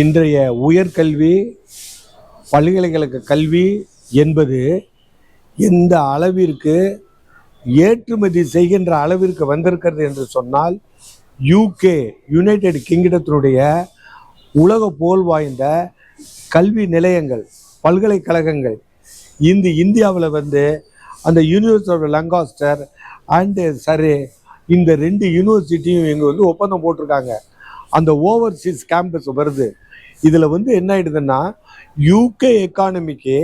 இன்றைய உயர்கல்வி பல்கலைக்கழக கல்வி என்பது எந்த அளவிற்கு ஏற்றுமதி செய்கின்ற அளவிற்கு வந்திருக்கிறது என்று சொன்னால் யூகே யுனைடெட் கிங்டத்தினுடைய உலக போல் வாய்ந்த கல்வி நிலையங்கள் பல்கலைக்கழகங்கள் இந்த இந்தியாவில் வந்து அந்த university of Lancaster and Surrey இந்த ரெண்டு யூனிவர்சிட்டியும் இங்கே வந்து ஒப்பந்தம் போட்டிருக்காங்க. அந்த ஓவர்சீஸ் கேம்பஸ் வருது. இதில் வந்து என்ன ஆயிடுதுன்னா யூகே எக்கானமிக்கு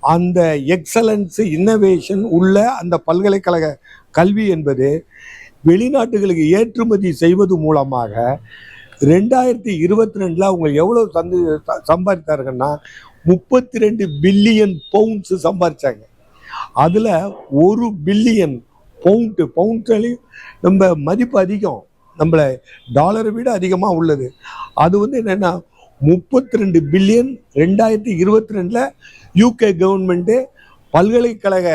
அந்த எக்ஸலன்ஸ் இன்னோவேஷன் உள்ள அந்த பல்கலைக்கழக கல்வி என்பது வெளிநாட்டுகளுக்கு ஏற்றுமதி செய்வது மூலமாக ரெண்டாயிரத்தி இருபத்தி ரெண்டில் அவங்க எவ்வளோ சந்து ச- சம்பாதித்தாருங்கன்னா முப்பத்தி ரெண்டு பில்லியன் பவுண்ட்ஸ் சம்பாதிச்சாங்க. அதில் ஒரு பில்லியன் பவுண்டு பவுண்ட்லையும் நம்ம மதிப்பு அதிகம். நம்மளை டாலரை விட அதிகமாக உள்ளது. அது வந்து என்னென்னா முப்பத்தி ரெண்டு பில்லியன் ரெண்டாயிரத்தி இருபத்தி ரெண்டில் யூகே கவர்மெண்ட்டு பல்கலைக்கழக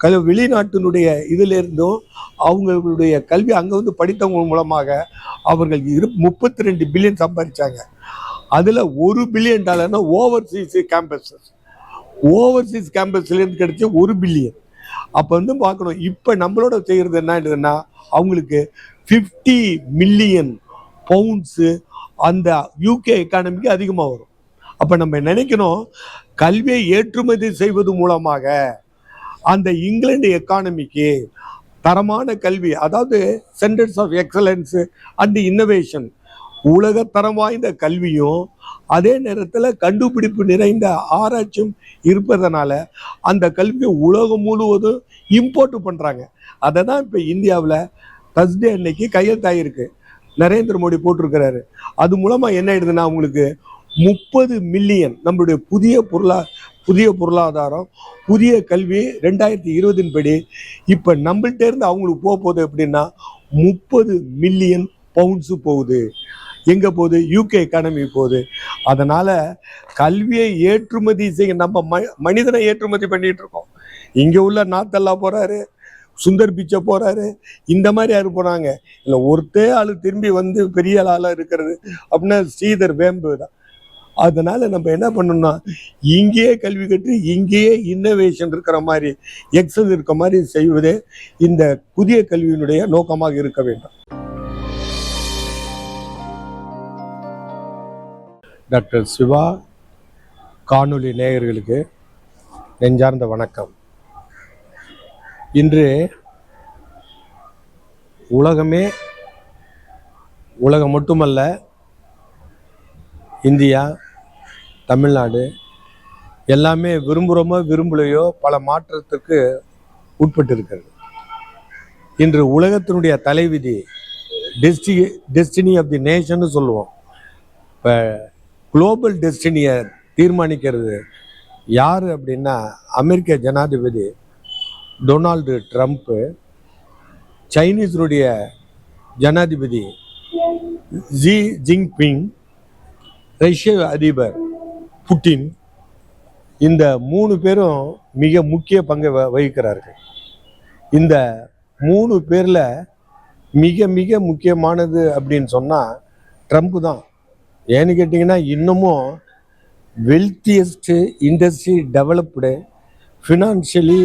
கல் வெளிநாட்டினுடைய இதிலிருந்தும் அவங்களுடைய கல்வி அங்கே வந்து படித்தவங்க மூலமாக அவர்கள் இரு முப்பத்தி ரெண்டு பில்லியன் சம்பாதிச்சாங்க. அதில் ஒரு பில்லியன் டாலர்னா ஓவர்சீஸ் கேம்பஸஸ் ஓவர்சீஸ் கேம்பஸ்லேருந்து கிடைச்ச ஒரு பில்லியன். அப்போ வந்து பார்க்கணும் இப்போ நம்மளோட செய்கிறது என்ன ஆயிடுதுன்னா அவங்களுக்கு ஃபிஃப்டி மில்லியன் பவுண்ட்ஸு அந்த யூகே எக்கானமிக்கு அதிகமாக வரும். அப்போ நம்ம நினைக்கணும்? கல்வியை ஏற்றுமதி செய்வது மூலமாக அந்த இங்கிலாந்து எக்கானமிக்கு தரமான கல்வி அதாவது centres of excellence and innovation உலகத்தரம் வாய்ந்த கல்வியும் அதே நேரத்தில் கண்டுபிடிப்பு நிறைந்த ஆராய்ச்சியும் இருப்பதனால அந்த கல்வியை உலகம் முழுவதும் இம்போர்ட் பண்ணுறாங்க அதை தான் இப்போ இந்தியாவில் தர்ஸ்டே அன்னைக்கு கையெழுத்தாயிருக்கு. நரேந்திர மோடி போட்டிருக்கிறாரு. அது மூலமாக என்ன ஆயிடுதுன்னா அவங்களுக்கு முப்பது மில்லியன் நம்மளுடைய புதிய பொருளா புதிய பொருளாதாரம் புதிய கல்வி ரெண்டாயிரத்தி இருபதின் படி இப்போ நம்மள்ட்ட இருந்து அவங்களுக்கு போக போகுது எப்படின்னா முப்பது மில்லியன் பவுண்ட்ஸு போகுது. எங்கே போகுது? யூகே எக்கானமி போகுது. அதனால் கல்வியை ஏற்றுமதி செய்ய நம்ம ம மனிதனை ஏற்றுமதி பண்ணிட்டு இருக்கோம். இங்கே உள்ள நாத்தெல்லாம் போகிறாரு சுந்தர் பிச்சை போகிறாரு இந்த மாதிரி யார் போனாங்க இல்லை ஒருத்தே ஆள் திரும்பி வந்து பெரிய ஆளாக இருக்கிறது அப்படின்னா ஸ்ரீதர் வேம்பு தான். அதனால் நம்ம என்ன பண்ணணும்னா இங்கேயே கல்வி கற்று இங்கேயே இன்னோவேஷன் இருக்கிற மாதிரி எக்ஸல் இருக்கிற மாதிரி செய்வதே இந்த புதிய கல்வியினுடைய நோக்கமாக இருக்க வேண்டும். டாக்டர் சிவா காணொலி நேயர்களுக்கு நெஞ்சார்ந்த வணக்கம். இன்று உலகமே உலகம் மட்டுமல்ல இந்தியா தமிழ்நாடு எல்லாமே விரும்புகிறோமோ விரும்பலையோ பல மாற்றத்திற்கு உட்பட்டு இருக்கிறது இன்று உலகத்தினுடைய தலைவிதி டெஸ்டி டெஸ்டினி ஆஃப் தி நேஷன்னு சொல்லுவோம். இப்போ குளோபல் டெஸ்டினியை தீர்மானிக்கிறது யார் அப்படின்னா அமெரிக்க ஜனாதிபதி டொனால்டு ட்ரம்ப்பு சைனீஸருடைய ஜனாதிபதி ஜி ஜின்பிங் ரஷ்ய அதிபர் புட்டின் இந்த மூணு பேரும் மிக முக்கிய பங்கை வ- வகிக்கிறார்கள். இந்த மூணு பேரில் மிக மிக முக்கியமானது அப்படின்னு சொன்னால் ட்ரம்ப் தான். ஏன்னு கேட்டிங்கன்னா இன்னமும் wealthiest industry developed financially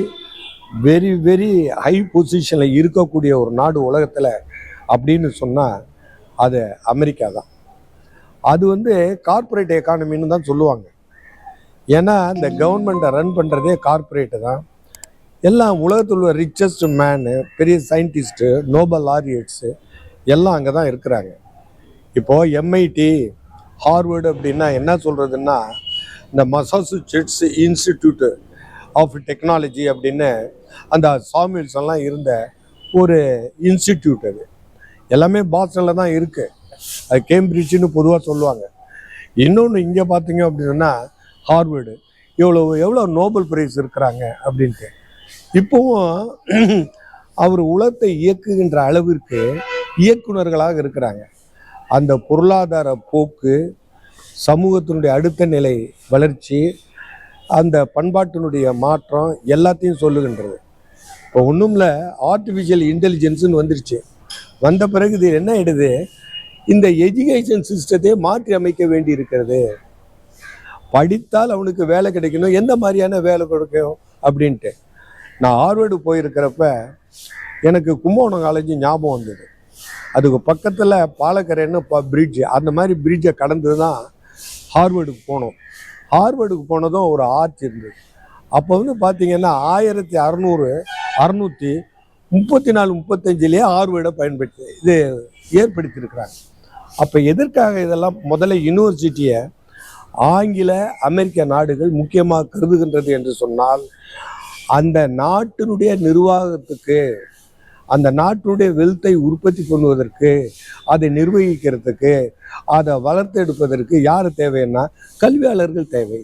very very high பொசிஷனில் இருக்கக்கூடிய ஒரு நாடு உலகத்தில் அப்படின்னு சொன்னால் அது அமெரிக்கா தான். அது வந்து கார்ப்பரேட் எக்கானமின்னு தான் சொல்லுவாங்க. ஏன்னா இந்த கவர்மெண்ட்டை ரன் பண்ணுறதே கார்ப்பரேட்டு தான். எல்லாம் உலகத்தில் உள்ள ரிச்சஸ்ட் மேனு பெரிய சயின்டிஸ்ட்டு நோபல் ஆரியட்ஸு எல்லாம் அங்கே தான் இருக்கிறாங்க. இப்போது எம்ஐடி ஹார்வர்டு அப்படின்னா என்ன சொல்கிறதுன்னா இந்த மசாசுசெட்ஸ் இன்ஸ்டிடியூட்டு ஆஃப் டெக்னாலஜி அப்படின்னு அந்த சாமில்ஸ் எல்லாம் இருந்த ஒரு இன்ஸ்டிடியூட் அது. எல்லாமே பாஸ்டனில் தான் இருக்குது அது கேம்பிரிட்ஜ்னு பொதுவாக சொல்லுவாங்க. இன்னொன்று இங்கே பார்த்தீங்க அப்படின்னா ஹார்வர்டு. இவ்வளோ எவ்வளோ நோபல் பிரைஸ் இருக்கிறாங்க அப்படின்ட்டு. இப்போவும் அவர் உலகத்தை இயக்குகின்ற அளவிற்கு இயக்குனர்களாக இருக்கிறாங்க. அந்த பொருளாதார போக்கு சமூகத்தினுடைய அடுத்த நிலை வளர்ச்சி அந்த பண்பாட்டினுடைய மாற்றம் எல்லாத்தையும் சொல்லுகின்றது. இப்போ ஒன்றும் இல்லை ஆர்டிஃபிஷியல் இன்டெலிஜென்ஸுன்னு வந்துருச்சு. வந்த பிறகு இது என்ன ஆயிடுது? இந்த எஜுகேஷன் சிஸ்டத்தை மாற்றி அமைக்க வேண்டி இருக்கிறது. படித்தால் அவனுக்கு வேலை கிடைக்கணும். எந்த மாதிரியான வேலை கிடைக்கும்? அப்படின்ட்டு. நான் ஹார்வர்டு போயிருக்கிறப்ப எனக்கு கும்பகோணம் காலேஜ் ஞாபகம் வந்தது. அதுக்கு பக்கத்தில் பாலக்கரைன்னு பிரிட்ஜ் அந்த மாதிரி பிரிட்ஜை கடந்து தான் ஹார்வர்டுக்கு போனோம். ஹார்வர்டுக்கு போனதும் ஒரு ஆர்ச் இருந்தது. அப்போ வந்து பார்த்தீங்கன்னா ஆயிரத்தி அறநூறு அறநூற்றி முப்பத்தி நாலு முப்பத்தஞ்சிலேயே ஹார்வர்டை பயன்படுத்தி இது ஏற்படுத்தியிருக்கிறாங்க. அப்போ எதற்காக இதெல்லாம் முதல்ல யூனிவர்சிட்டியை ஆங்கில அமெரிக்க நாடுகள் முக்கியமாக கருதுகின்றது என்று சொன்னால் அந்த நாட்டினுடைய நிர்வாகத்துக்கு அந்த நாட்டுடைய வெல்த்தை உற்பத்தி பண்ணுவதற்கு அதை நிர்வகிக்கிறதுக்கு அதை வளர்த்து எடுப்பதற்கு யார் தேவைன்னா கல்வியாளர்கள் தேவை.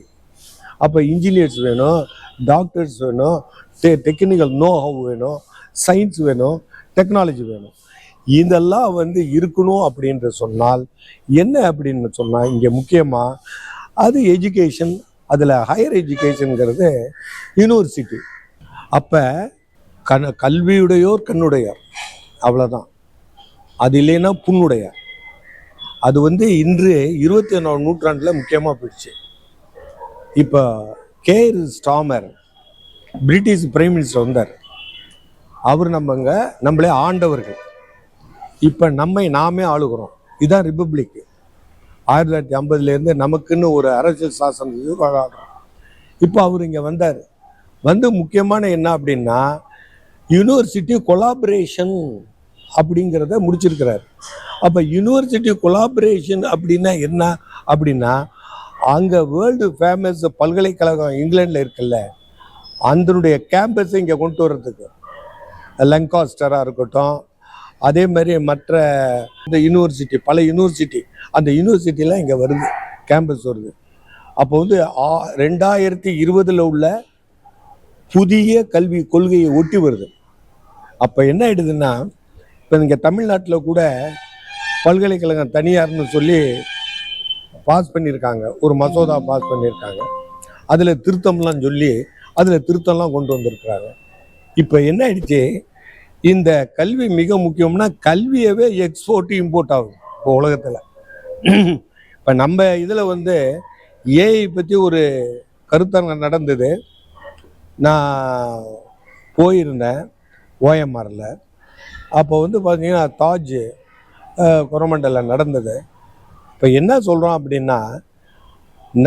அப்போ இன்ஜினியர்ஸ் வேணும் டாக்டர்ஸ் வேணும் டெ டெக்னிக்கல் நோ ஹவ் வேணும் சயின்ஸ் வேணும் டெக்னாலஜி வேணும். இதெல்லாம் வந்து இருக்கணும் அப்படின்ற சொன்னால் என்ன அப்படின்னு சொன்னால் இங்கே முக்கியமாக அது எஜுகேஷன் அதில் ஹையர் எஜுகேஷனுங்கிறது யூனிவர்சிட்டி அப்போ கண் கல்வியுடையோர் கண்ணுடையார். அவ்வளோதான் அது இல்லைன்னா புண்ணுடையார். அது வந்து இன்று இருபத்தி ஒன்றாம் நூற்றாண்டில் முக்கியமாக போயிடுச்சு. இப்போ Keir Starmer British prime minister வந்தார். அவர் நம்மங்க நம்மளே ஆண்டவர்கள். இப்போ நம்மை நாமே ஆளுகிறோம். இதுதான் ரிப்பப்ளிக் ஆயிரத்தி தொள்ளாயிரத்தி ஐம்பதுலேருந்து நமக்குன்னு ஒரு அரசியல் சாசனம் இது இப்போ அவர் இங்கே வந்தார். வந்து முக்கியமான என்ன அப்படின்னா யூனிவர்சிட்டி கொலாபரேஷன் அப்படிங்கிறத முடிச்சிருக்கிறார். அப்போ யூனிவர்சிட்டி கொலாபரேஷன் அப்படின்னா என்ன? அப்படின்னா அங்கே வேர்ல்டு ஃபேமஸ் பல்கலைக்கழகம் இங்கிலாண்டில் இருக்குல்ல அதனுடைய கேம்பஸை இங்கே கொண்டு வர்றதுக்கு. லங்காஸ்டராக இருக்கட்டும் அதே மாதிரி மற்ற இந்த யூனிவர்சிட்டி பல யூனிவர்சிட்டி அந்த யூனிவர்சிட்டிலாம் இங்கே வருது கேம்பஸ் வருது. அப்போ வந்து ஆ- ரெண்டாயிரத்தி இருபதில் உள்ள புதிய கல்வி கொள்கையை ஒட்டி வருது. அப்போ என்ன ஆயிடுதுன்னா இப்போ இங்கே தமிழ்நாட்டில் கூட பல்கலைக்கழகம் தனியார்னு சொல்லி பாஸ் பண்ணியிருக்காங்க. ஒரு மசோதா பாஸ் பண்ணியிருக்காங்க. அதில் திருத்தம்லாம் சொல்லி அதில் திருத்தம்லாம் கொண்டு வந்திருக்கிறாங்க. இப்போ என்ன ஆயிடுச்சு? இந்த கல்வி மிக முக்கியம்னா கல்வியவே எக்ஸ்போர்ட் இம்போர்ட் ஆகுது இப்போ உலகத்தில். இப்போ நம்ம இதில் வந்து ஏஐ பற்றி ஒரு கருத்தரங்கம் நடந்தது. நான் போயிருந்தேன் ஓஎம்ஆரில். அப்போ வந்து பார்த்தீங்கன்னா தாஜ் கொரமண்டலில் நடந்தது. இப்போ என்ன சொல்கிறோம் அப்படின்னா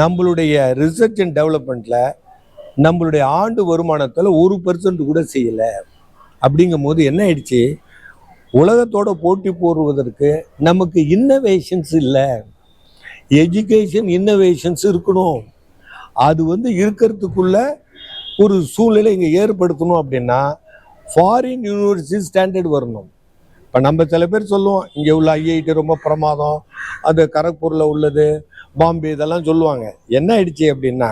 நம்மளுடைய ரிசர்ச் அண்ட் டெவலப்மெண்ட்டில் நம்மளுடைய ஆண்டு வருமானத்தில் ஒரு பர்சன்ட் கூட செய்யலை. அப்படிங்கும்போது என்ன ஆயிடுச்சு? உலகத்தோட போட்டி போடுவதற்கு நமக்கு இன்னோவேஷன்ஸ் இல்லை. எஜுகேஷன் இன்னோவேஷன்ஸ் இருக்கணும். அது வந்து இருக்கிறதுக்குள்ள ஒரு சூழ்நிலை இங்கே ஏற்படுத்தணும் அப்படின்னா ஃபாரின் யூனிவர்சிட்டி ஸ்டாண்டர்ட் வரணும். இப்போ நம்ம சில பேர் சொல்லுவோம் இங்கே உள்ள ஐஐடி ரொம்ப பிரமாதம் அது கரக்பூரில் உள்ளது பாம்பே இதெல்லாம் சொல்லுவாங்க. என்ன ஆயிடுச்சு அப்படின்னா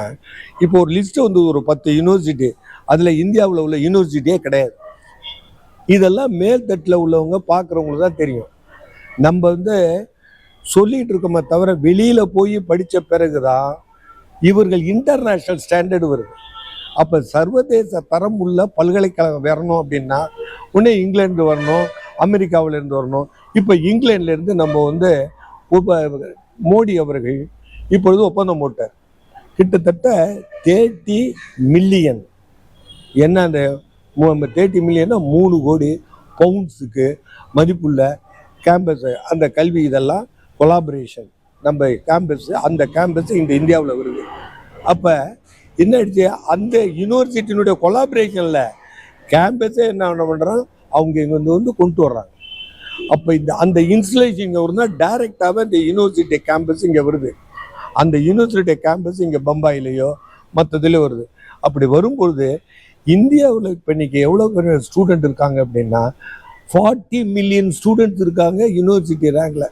இப்போ ஒரு லிஸ்ட்டு வந்து ஒரு பத்து யூனிவர்சிட்டி அதில் இந்தியாவில் உள்ள யூனிவர்சிட்டியே கிடையாது. இதெல்லாம் மேல்தட்டில் உள்ளவங்க பார்க்குறவங்களுக்கு தான் தெரியும். நம்ம வந்து சொல்லிகிட்டு இருக்கோமே தவிர வெளியில் போய் படித்த பிறகு தான் இவர்கள் இன்டர்நேஷ்னல் ஸ்டாண்டர்டு வருது. அப்போ சர்வதேச தரம் உள்ள பல்கலைக்கழகம் வரணும் அப்படின்னா உடனே இங்கிலாந்து வரணும் அமெரிக்காவிலேருந்து வரணும். இப்போ இங்கிலாந்துல நம்ம வந்து உப மோடி அவர்கள் இப்பொழுது ஒப்பந்தம் போட்டார். கிட்டத்தட்ட தேர்ட்டி மில்லியன் என்ன அந்த தேர்ட்டி மில்லியன்னா மூணு கோடி பவுண்ட்ஸுக்கு மதிப்புள்ள கேம்பஸ் அந்த கல்வி இதெல்லாம் கொலாபரேஷன் நம்ம கேம்பஸ் அந்த கேம்பஸ் இந்த இந்தியாவில் வருது. அப்போ என்ன ஆயிடுச்சு? அந்த யூனிவர்சிட்டியினுடைய கொலாபரேஷனில் கேம்பஸே என்ன பண்ணுறாங்க அவங்க இங்கே வந்து வந்து கொண்டு வர்றாங்க. அப்போ இந்த அந்த இன்ஸ்டலேஷன் இங்கே வருதுன்னா டைரெக்டாகவே இந்த யூனிவர்சிட்டி கேம்பஸ் இங்கே வருது. அந்த யூனிவர்சிட்டி கேம்பஸ் இங்கே பம்பாயிலேயோ மற்றதுலேயோ வருது. அப்படி வரும்பொழுது இந்தியாவில் இப்போ இன்றைக்கி எவ்வளோ பேர் ஸ்டூடெண்ட் இருக்காங்க அப்படின்னா ஃபார்ட்டி மில்லியன் ஸ்டூடெண்ட்ஸ் இருக்காங்க யூனிவர்சிட்டி ரேங்கில்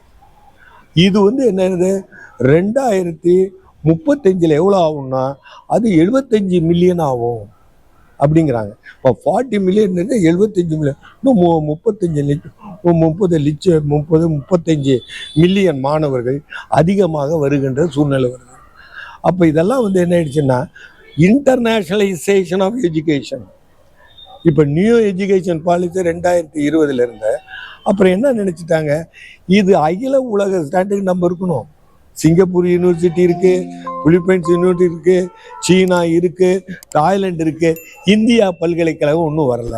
இது வந்து என்னது? ரெண்டாயிரத்தி முப்பத்தஞ்சில் எவ்வளோ ஆகும்னா அது எழுபத்தஞ்சி மில்லியன் ஆகும் அப்படிங்கிறாங்க. இப்போ ஃபார்ட்டி மில்லியன் எழுபத்தஞ்சி மில்லியன் இன்னும் மு முப்பத்தஞ்சு லட்சம் முப்பது லட்சம் முப்பது முப்பத்தஞ்சு மில்லியன் மாணவர்கள் அதிகமாக வருகின்ற சூழ்நிலை வருது. அப்போ இதெல்லாம் வந்து என்ன ஆயிடுச்சுன்னா இன்டர்நேஷ்னலைசேஷன் ஆஃப் எஜுகேஷன் இப்போ நியூ எஜுகேஷன் பாலிசி ரெண்டாயிரத்தி இருபதுலேருந்து அப்புறம் என்ன நினச்சிட்டாங்க? இது அகில உலக ஸ்டாண்டர்ட் நம்ம இருக்கணும். சிங்கப்பூர் யூனிவர்சிட்டி இருக்கு பிலிப்பைன்ஸ் யூனிவர்சிட்டி இருக்கு சீனா இருக்கு தாய்லாந்து இருக்கு இந்தியா பல்கலைக்கழகம் ஒன்றும் வரல.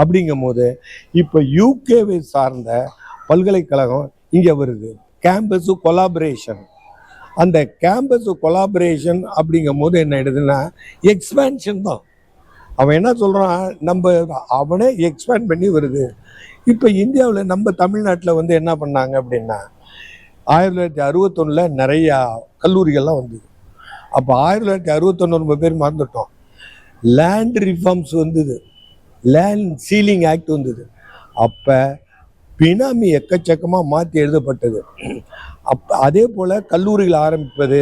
அப்படிங்கும் போது இப்போ யூகேவை சார்ந்த பல்கலைக்கழகம் இங்கே வருது. கேம்பஸு கொலாபரேஷன் அந்த கேம்பஸ் கொலாபரேஷன் அப்படிங்கும் போது என்ன ஆயிடுதுன்னா எக்ஸ்பேன்ஷன் தான். அவன் என்ன சொல்கிறான் நம்ம அவனே எக்ஸ்பேண்ட் பண்ணி வருது. இப்போ இந்தியாவில் நம்ம தமிழ்நாட்டில் வந்து என்ன பண்ணாங்க அப்படின்னா ஆயிரத்தி தொள்ளாயிரத்தி அறுபத்தொன்னில் நிறையா கல்லூரிகள்லாம் வந்தது. அப்போ ஆயிரத்தி தொள்ளாயிரத்தி அறுபத்தொன்னு ரொம்ப பேர் மறந்துட்டோம். லேண்ட் ரிஃபார்ம்ஸ் வந்தது. லேண்ட் சீலிங் ஆக்ட் வந்தது. அப்போ பினாமி எக்கச்சக்கமாக மாற்றி எழுதப்பட்டது. அப் அதே போல் கல்லூரிகள் ஆரம்பிப்பது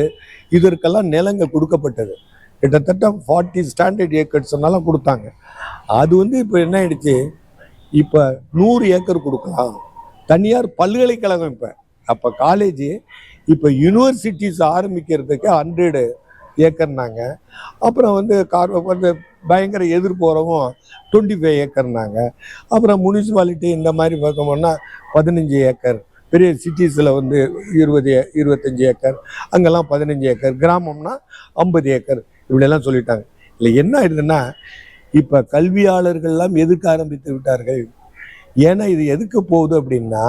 இதற்கெல்லாம் நிலங்கள் கொடுக்கப்பட்டது. கிட்டத்தட்ட ஃபார்ட்டி ஸ்டாண்டர்ட் ஏக்கர்ஸ்னாலாம் கொடுத்தாங்க. அது வந்து இப்போ என்ன ஆயிடுச்சு? இப்போ நூறு ஏக்கர் கொடுக்கலாம். தனியார் பல்கலைக்கழகம் இப்போ அப்போ காலேஜ் இப்போ யூனிவர்சிட்டிஸ் ஆரம்பிக்கிறதுக்கு ஹண்ட்ரடு ஏக்கர்னாங்க அப்புறம் வந்து கார் வந்து பயங்கர எதிர்ப்பு வரவும் டுவெண்ட்டி ஃபைவ் ஏக்கர்னாங்க அப்புறம் முனிசிபாலிட்டி இந்த மாதிரி பார்க்கணும்னா பதினஞ்சு ஏக்கர் பெரிய சிட்டிஸில் வந்து இருபது ஏ- இருபத்தஞ்சு ஏக்கர் அங்கெல்லாம் பதினஞ்சு ஏக்கர் கிராமம்னா ஐம்பது ஏக்கர் இப்படியெல்லாம் சொல்லிட்டாங்க. இல்லை என்ன ஆயிடுதுன்னா இப்போ கல்வியாளர்கள்லாம் எதுக்க ஆரம்பித்து விட்டார்கள்? ஏன்னா இது எதுக்கு போகுது அப்படின்னா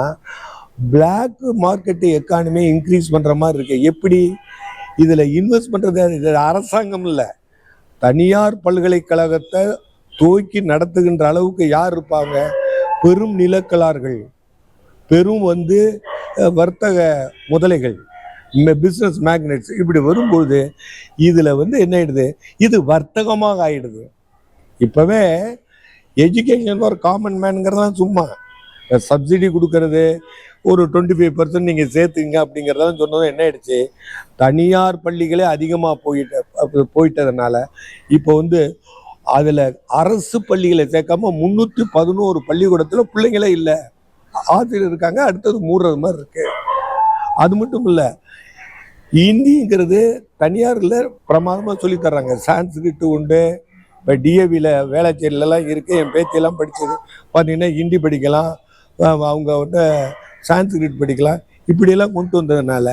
பிளாக் மார்க்கெட்டு எக்கானமி இன்க்ரீஸ் பண்ணுற மாதிரி இருக்கு. எப்படி? இதில் இன்வெஸ்ட் பண்ணுறது இது அரசாங்கம் இல்லை. தனியார் பல்கலைக்கழகத்தை துவக்கி நடத்துகின்ற அளவுக்கு யார் இருப்பாங்க? பெரும் நிலக்கலார்கள். பெரும் வந்து வர்த்தக முதலைகள். பிஸ்னஸ் மேக்னெட்ஸ் இப்படி வரும்பொழுது இதில் வந்து என்ன ஆயிடுது? இது வர்த்தகமாக ஆயிடுது. இப்போவே எஜுகேஷன் ஒரு காமன் மேனுங்கிறதான் சும்மா. சப்சிடி கொடுக்கறது ஒரு டுவெண்ட்டி ஃபைவ் பர்சன்ட் நீங்கள் சேர்த்துங்க அப்படிங்கிறதெல்லாம் சொன்னதும் என்ன ஆயிடுச்சு? தனியார் பள்ளிகளே அதிகமாக போயிட்ட போயிட்டதுனால இப்போ வந்து அதில் அரசு பள்ளிகளை சேர்க்காம முந்நூற்றி பதினோரு பள்ளிக்கூடத்தில் பிள்ளைங்களே இல்லை. ஆசிரியர் இருக்காங்க அடுத்தது மூடுறது மாதிரி இருக்கு. அது மட்டும் இல்லை ஹிந்திங்கிறது தனியாரில் பிரமாதமாக சொல்லித்தர்றாங்க சான்ஸ்கிரிட் உண்டு இப்போ டிஏவியில் வேளாச்சேரியிலலாம் இருக்குது என் பேத்தியெல்லாம் படித்தது பார்த்தீங்கன்னா ஹிந்தி படிக்கலாம் அவங்க வந்து சான்ஸ்கிரிட் படிக்கலாம். இப்படியெல்லாம் கொண்டு வந்ததுனால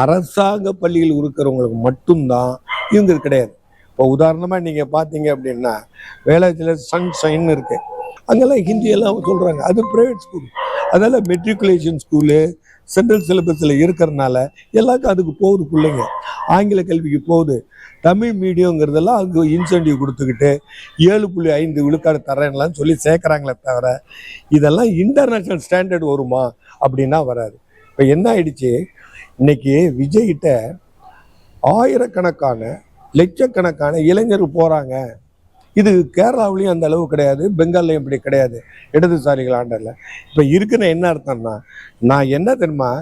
அரசாங்க பள்ளியில் இருக்கிறவங்களுக்கு மட்டும்தான் இவங்க கிடையாது. இப்போ உதாரணமாக நீங்கள் பார்த்தீங்க அப்படின்னா வேளாச்சியில் சன்ஷைன் இருக்குது அங்கெல்லாம் ஹிந்தியெல்லாம் சொல்கிறாங்க அது ப்ரைவேட் ஸ்கூல் அதனால் மெட்ரிகுலேஷன் ஸ்கூலு சென்ட்ரல் சிலபஸில் இருக்கிறனால எல்லாருக்கும் அதுக்கு போகுது பிள்ளைங்க. ஆங்கில கல்விக்கு போகுது. தமிழ் மீடியங்கிறதெல்லாம் அங்கே இன்சென்டிவ் கொடுத்துக்கிட்டு ஏழு புள்ளி ஐந்து விழுக்காடு தரேன்லாம் சொல்லி சேர்க்குறாங்களே தவிர இதெல்லாம் இன்டர்நேஷ்னல் ஸ்டாண்டர்ட் வருமா அப்படின்னா வராது. இப்போ என்ன ஆயிடுச்சு? இன்னைக்கு விஜய்கிட்ட ஆயிரக்கணக்கான லட்சக்கணக்கான இளைஞர் போகிறாங்க இது கேரளாவிலையும் அந்த அளவு கிடையாது பெங்கால்லையும் இப்படி கிடையாது இடதுசாரிகள் ஆண்டரில். இப்போ இருக்குன்னு என்ன அர்த்தம்னா நான் என்ன தெரியுமா?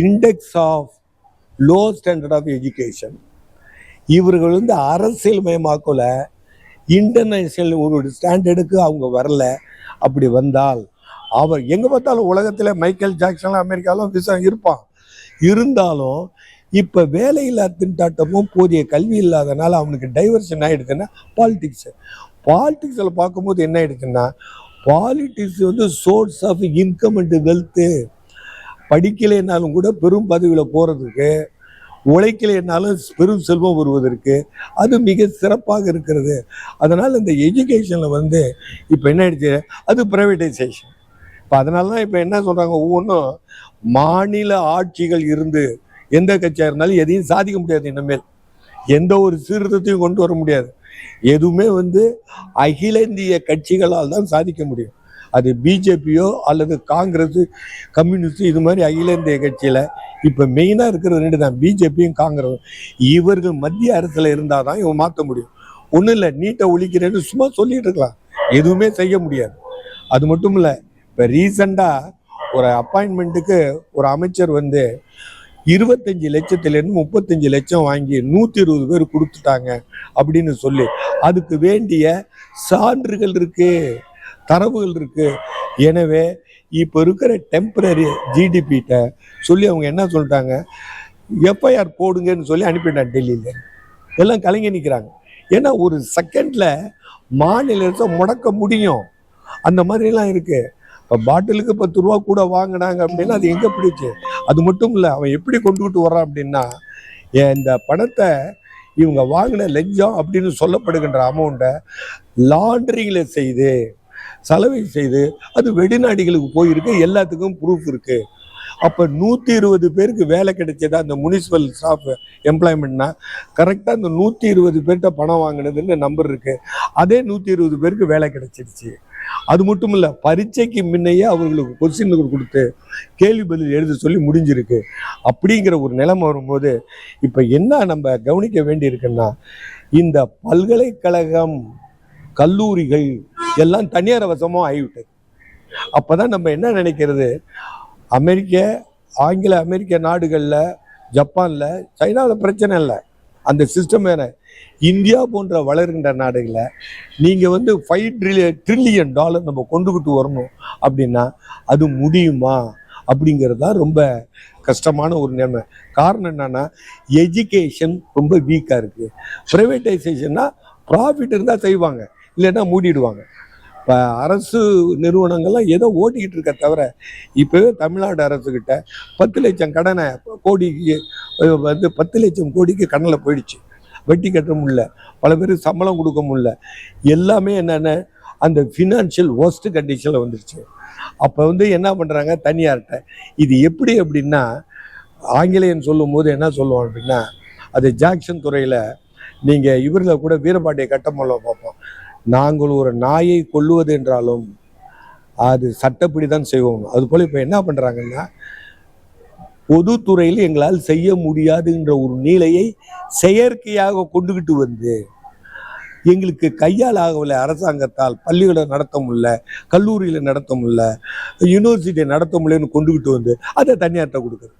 Index of low standard of education இவர்கள் வந்து அரசியல் மயமாக்கல. இன்டர்நேஷனல் ஒரு ஸ்டாண்டர்டுக்கு அவங்க வரல. அப்படி வந்தால் அவர் எங்கே பார்த்தாலும் உலகத்தில் மைக்கேல் ஜாக்சன்லாம் அமெரிக்காலாம் விசா இருப்பான். இருந்தாலும் இப்போ வேலையில்லா திண்டாட்டமும் போதிய கல்வி இல்லாதனால அவனுக்கு டைவர்ஷன் ஆகிடுச்சுன்னா பாலிடிக்ஸ் பாலிடிக்ஸில் பார்க்கும்போது என்ன ஆகிடுச்சுன்னா பாலிடிக்ஸ் வந்து source of income and wealth படிக்கலைன்னாலும் கூட பெரும் பதவியில் போகிறதுக்கு உழைக்கலைன்னாலும் பெரும் செல்வம் வருவதற்கு அது மிக சிறப்பாக இருக்கிறது. அதனால் இந்த எஜுகேஷனில் வந்து இப்போ என்ன ஆயிடுச்சு? அது ப்ரைவேட்டைசேஷன் இப்போ அதனால தான் இப்போ என்ன சொல்கிறாங்க ஒவ்வொன்றும் மாநில ஆட்சிகள் இருந்து எந்த கட்சியாக இருந்தாலும் எதையும் சாதிக்க முடியாது இனிமேல். எந்த ஒரு சீர்திருத்தத்தையும் கொண்டு வர முடியாது. எதுவுமே வந்து அகில இந்திய கட்சிகளால் தான் சாதிக்க முடியும். அது பிஜேபியோ அல்லது காங்கிரஸ் கம்யூனிஸ்ட் இது மாதிரி அகில இந்திய கட்சியில் இப்போ மெயினாக இருக்கிறது ரெண்டு தான் பிஜேபியும் காங்கிரஸும் இவர்கள் மத்திய அரசில் இருந்தால் தான் இவன் மாற்ற முடியும். ஒன்றும் இல்லை நீட்டை ஒழிக்கிறேன்னு சும்மா சொல்லிட்டு இருக்கலாம். எதுவுமே செய்ய முடியாது. அது மட்டும் இல்லை இப்போ ரீசண்டாக ஒரு அப்பாயின்மெண்ட்டுக்கு ஒரு அமைச்சர் வந்து இருபத்தஞ்சு லட்சத்துலேருந்து முப்பத்தஞ்சு லட்சம் வாங்கி நூற்றி இருபது பேர் கொடுத்துட்டாங்க அப்படின்னு சொல்லி அதுக்கு வேண்டிய சான்றுகள் இருக்குது தரவுகள் இருக்குது எனவே இப்போ இருக்கிற டெம்பரரி ஜிடிபிகிட்ட சொல்லி அவங்க என்ன சொல்லிட்டாங்க? எஃப்ஐஆர் போடுங்கன்னு சொல்லி அனுப்பிட்டாங்க டெல்லியில். எல்லாம் கலங்கி நிற்கிறாங்க ஏன்னா ஒரு செகண்டில் மாநிலத்தை முடக்க முடியும். அந்த மாதிரிலாம் இருக்குது இப்போ பாட்டிலுக்கு பத்து ரூபா கூட வாங்கினாங்க அப்படின்னா அது எங்கே பிடிச்சி? அது மட்டும் இல்லை அவன் எப்படி கொண்டுகிட்டு வர்றான் அப்படின்னா இந்த பணத்தை இவங்க வாங்கின லஞ்சம் அப்படின்னு சொல்லப்படுகின்ற அமௌண்ட்டை லாண்டரிங்கில் செய்து சலவை செய்து அது வெளிநாடுகளுக்கு போயிருக்கு எல்லாத்துக்கும் ப்ரூஃப் இருக்கு. அப்போ நூற்றி இருபது பேருக்கு வேலை கிடைச்சதா அந்த முனிசிபல் ஸ்டாஃப் எம்ப்ளாய்மெண்ட்னா கரெக்டாக அந்த நூற்றி இருபது பேர்கிட்ட பணம் வாங்கினதுன்னு நம்பர் இருக்கு. அதே நூற்றி இருபது பேருக்கு வேலை கிடைச்சிருச்சு. அது மட்டும் இல்லை பரீட்சைக்கு முன்னையே அவர்களுக்கு கொஸ்டின் கொடுத்து கேள்வி பதில் எழுத சொல்லி முடிஞ்சிருக்கு. அப்படிங்கிற ஒரு நிலைமை வரும்போது இப்போ என்ன நம்ம கவனிக்க வேண்டியிருக்குன்னா இந்த பல்கலைக்கழகம் கல்லூரிகள் எல்லாம் தனியார் வசமாக ஆகிவிட்டது. அப்போதான் நம்ம என்ன நினைக்கிறது? அமெரிக்க ஆங்கில அமெரிக்க நாடுகளில் ஜப்பானில் சைனாவில் பிரச்சனை இல்லை. அந்த சிஸ்டம் வேற. இந்தியா போன்ற வளர்கின்ற நாடுகளை நீங்கள் வந்து ஃபைவ் ட்ரில்லியன் ட்ரில்லியன் டாலர் நம்ம கொண்டுகிட்டு வரணும் அப்படின்னா அது முடியுமா? அப்படிங்கிறது தான் ரொம்ப கஷ்டமான ஒரு நிலைமை. காரணம் என்னன்னா எஜுகேஷன் ரொம்ப வீக்காக இருக்குது ப்ரைவேட்டைசேஷன்னா ப்ராஃபிட் இருந்தால் செய்வாங்க இல்லைன்னா மூடிடுவாங்க. இப்போ அரசு நிறுவனங்கள்லாம் ஏதோ ஓட்டிக்கிட்டு இருக்க தவிர இப்போவே தமிழ்நாடு அரசுக்கிட்ட பத்து லட்சம் கடனை கோடிக்கு வந்து பத்து லட்சம் கோடிக்கு கடனில் போயிடுச்சு. வட்டி கட்ட முடியல. பல பேருக்கு சம்பளம் கொடுக்க முடியல. எல்லாமே என்னென்ன அந்த ஃபினான்ஷியல் ஒஸ்ட் கண்டிஷனில் வந்துருச்சு. அப்போ வந்து என்ன பண்ணுறாங்க தனியார்கிட்ட இது எப்படி அப்படின்னா ஆங்கிலேயன் சொல்லும்போது என்ன சொல்லுவோம் அப்படின்னா அது ஜாக்சன் துறையில் நீங்கள் இவரில் கூட வீரபாண்டிய கட்டமல்ல பார்ப்போம் நாங்கள் ஒரு நாயை கொல்லுவது என்றாலும் அது சட்டப்படி தான் செய்வோம். அதுபோல் இப்போ என்ன பண்ணுறாங்கன்னா பொதுத்துறையில் எங்களால் செய்ய முடியாதுன்ற ஒரு நிலையை செயற்கையாக கொண்டுகிட்டு வந்து எங்களுக்கு கையால் ஆகவில்லை அரசாங்கத்தால் பள்ளிகளை நடத்த முடியல கல்லூரியில் நடத்த முடியல யூனிவர்சிட்டியை நடத்த முடியலன்னு கொண்டுகிட்டு வந்து அதை தனியார்கிட்ட கொடுக்குறது.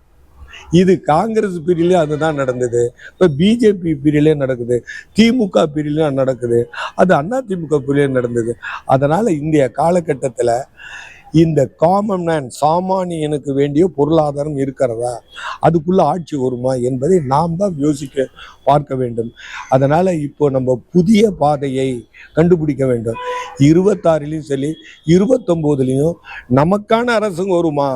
இது காங்கிரஸ் பீரியட்லேயும் அதுதான் நடந்தது. இப்போ பிஜேபி பீரியட்லேயும் நடக்குது. திமுக பீரியட்லையும் நடக்குது. அது அண்ணா திமுக பீரியட்லையும் நடந்தது. அதனால் இந்திய காலகட்டத்தில் இந்த காமன் மேன் சாமானியனுக்கு வேண்டிய பொருளாதாரம் இருக்கிறதா? அதுக்குள்ள ஆட்சி வருமா என்பதை நாம் தான் யோசிக்க பார்க்க வேண்டும். அதனால் இப்போ நம்ம புதிய பாதையை கண்டுபிடிக்க வேண்டும். இருபத்தாறுலேயும் சரி இருபத்தொம்போதுலேயும் நமக்கான அரசுங்க வருமா?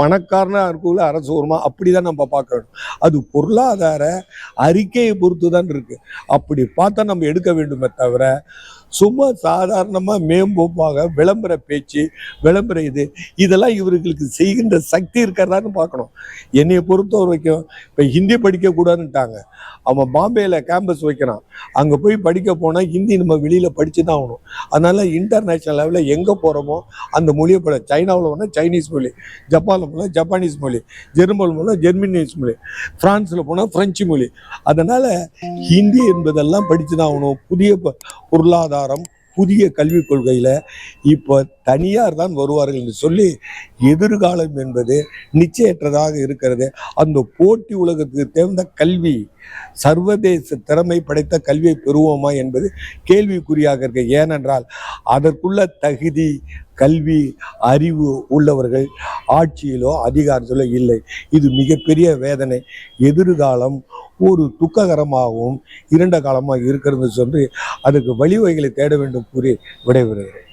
பணக்காரனாக இருக்குள்ள அரசு வருமா அப்படிதான் நம்ம பார்க்கணும் அது பொருளாதார அறிக்கையை பொறுத்து தான் இருக்குது அப்படி பார்த்தா நம்ம எடுக்க வேண்டுமே தவிர சும்மா சாதாரணமாக மேம்போப்பாக விளம்பர பேச்சு விளம்பர இது. இதெல்லாம் இவர்களுக்கு செய்கின்ற சக்தி இருக்கிறதான்னு பார்க்கணும். என்னையை பொறுத்த வரைக்கும் இப்போ ஹிந்தி படிக்கக்கூடாதுன்ட்டாங்க அவன் பாம்பேயில் கேம்பஸ் வைக்கிறான். அங்கே போய் படிக்க போனால் ஹிந்தி நம்ம வெளியில் படிச்சு தான் ஆகணும். அதனால் இன்டர்நேஷ்னல் லெவலில் எங்கே போகிறோமோ அந்த மொழியை பட சைனாவில் போனால் சைனீஸ் மொழி ஜப்பானில் போனால் ஜப்பானீஸ் மொழி ஜெர்மனில் போனால் ஜெர்மனீஸ் மொழி ஃப்ரான்ஸில் போனால் ஃப்ரெஞ்சு மொழி. அதனால் ஹிந்தி என்பதெல்லாம் படித்து தான் ஆகணும். புதிய ப- பிரகாரம் புதிய கல்விக் கொள்கையில் இப்போ தனியார் தான் வருவார்கள் என்று சொல்லி எதிர்காலம் என்பது நிச்சயற்றதாக இருக்கிறது. அந்த போட்டி உலகத்துக்கு தேர்ந்த கல்வி சர்வதேச திறமை படைத்த கல்வியை பெறுவோமா என்பது கேள்விக்குறியாக இருக்க. ஏனென்றால் அதற்குள்ள தகுதி கல்வி அறிவு உள்ளவர்கள் ஆட்சியிலோ அதிகாரத்திலோ இல்லை. இது மிகப்பெரிய வேதனை. எதிர்காலம் ஒரு துக்ககரமாகவும் இருண்ட காலமாக இருக்கிறது சொல்லி அதுக்கு வழிவகைகளை தேட வேண்டும் கூறி விடைபெறுகிறேன்.